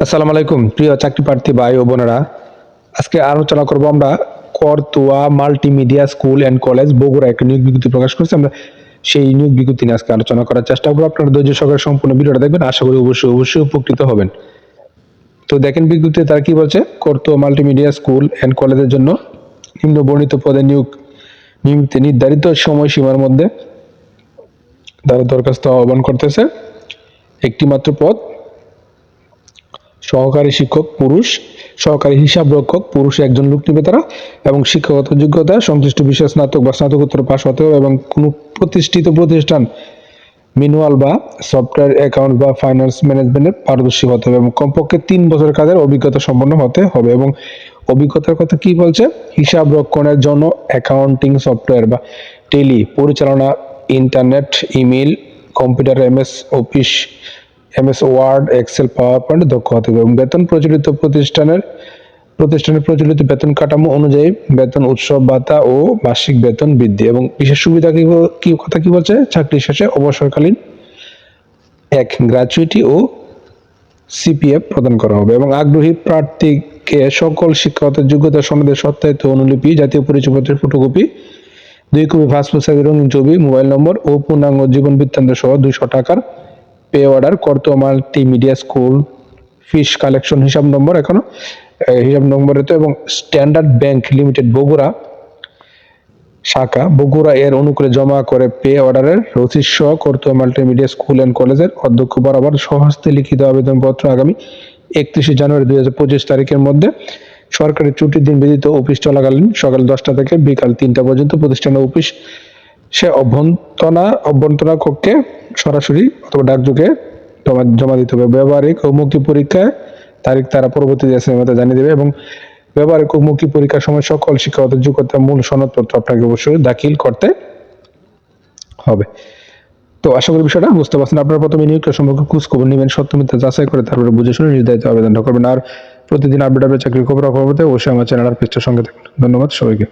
আসসালামু আলাইকুম, প্রিয় চাকরি প্রার্থী ভাই ও বোনেরা। আজকে আলোচনা করব আমরা Karatoya multimedia school and college Bogura একটা নিয়োগ বিজ্ঞপ্তি প্রকাশ করেছে। আমরা সেই নিয়োগ বিজ্ঞপ্তি নিয়ে আজকে আলোচনা করার চেষ্টা করব। আপনারা ধৈর্য সহকারে সম্পূর্ণ ভিডিওটা দেখবেন, আশা করি অবশ্যই অবশ্যই উপকৃত হবেন। তো দেখেন বিজ্ঞপ্তিতে তারা কি বলছে? করতোয়া মাল্টিমিডিয়া স্কুল অ্যান্ড কলেজের জন্য নিম্ন বর্ণিত পদে নিয়োগ নিয়মিত নির্ধারিত সময়সীমার মধ্যে তারা দরখাস্ত আহ্বান করতেছে। একটি মাত্র পদ সহকারী শিক্ষক, পুরুষ, সহকারী হিসাব রক্ষক পুরুষ একজন লোক নিবে তারা, এবং শিক্ষাগত যোগ্যতা, সংশ্লিষ্ট বিষয়ে স্নাতক বা স্নাতকোত্তর পাশ হতে হবে, এবং কোনো প্রতিষ্ঠিত প্রতিষ্ঠান মিনুয়াল বা সফটওয়্যার অ্যাকাউন্ট বা ফাইন্যান্স ম্যানেজমেন্টের পারদর্শী হতে হবে, এবং কমপক্ষে তিন বছর কাজের অভিজ্ঞতা সম্পন্ন হতে হবে, এবং অভিজ্ঞতার কথা কি বলছে? হিসাব রক্ষণের জন্য অ্যাকাউন্টিং সফটওয়্যার বা টেলি পরিচালনা, internet email computer, MS, office MS Word Excel PowerPoint দক্ষ হতে হবে। এবং বেতন প্রচলিত প্রতিষ্ঠানের প্রতিষ্ঠানের প্রচলিত বেতন কাঠামো অনুযায়ী বেতন উৎসব, ভাতা ও বার্ষিক বেতন বৃদ্ধি। এবং বিশেষ সুবিধা কি কথা কি বলছে? চাকরি শেষে অবসরকালীন এক গ্র্যাচুইটি ও সিপিএফ প্রদান করা হবে। এবং আগ্রহী প্রার্থীকে সকল শিক্ষাগত যোগ্যতা সনদের সত্যায়িত অনুলিপি, জাতীয় পরিচয়পত্রের ফটোকপি, দুই কপি পাসপোর্ট রঙিন ছবি, মোবাইল নম্বর ও পূর্ণাঙ্গ জীবন বৃত্তান্ত সহ দুইশো টাকার পে অর্ডার করতো মাল্টিমিডিয়া স্কুল ফিস কালেকশন হিসাব নম্বর এখনও হিসাব নম্বরে তো, এবং স্ট্যান্ডার্ড ব্যাংক লিমিটেড বগুড়া শাখা, বগুড়া এর অনুকূলে জমা করে পে অর্ডারের রসিদ সহ করতো মাল্টিমিডিয়া স্কুল অ্যান্ড কলেজের অধ্যক্ষ বরাবর সহস্তে লিখিত আবেদনপত্র আগামী একত্রিশে জানুয়ারি দুই হাজার পঁচিশ তারিখের মধ্যে সরকারি ছুটির দিন ব্যতীত অফিস চলাকালীন সকাল দশটা থেকে বিকাল তিনটা পর্যন্ত প্রতিষ্ঠানের অফিস সে অভ্যন্তনা অভ্যন্তনা কক্ষে সরাসরি অথবা ডাকযোগে জমা জমা দিতে হবে। ব্যবহারিক ও মুক্তি পরীক্ষায় তারিখ তারা পরবর্তী মতো জানিয়ে দেবে এবং ব্যবহারিক ও মুক্তি পরীক্ষার সময় সকল শিক্ষাগত যোগ্যতা মূল সনদপত্র আপনাকে অবশ্যই দাখিল করতে হবে। তো আশা করি বিষয়টা বুঝতে পারছেন। আপনারা প্রথমে নিয়োগ সম্পর্কে খোঁজ খবর নেবেন, সত্য মিথ্যা যাচাই করে তারপরে বুঝে শুনে নির্ধারিত আবেদনটা করবেন। আর প্রতিদিন আপডেট আপডেট চাকরির খবর খবর অবশ্যই আমার চ্যানেল আর পেজটার সঙ্গে থাকুন। ধন্যবাদ সবাইকে।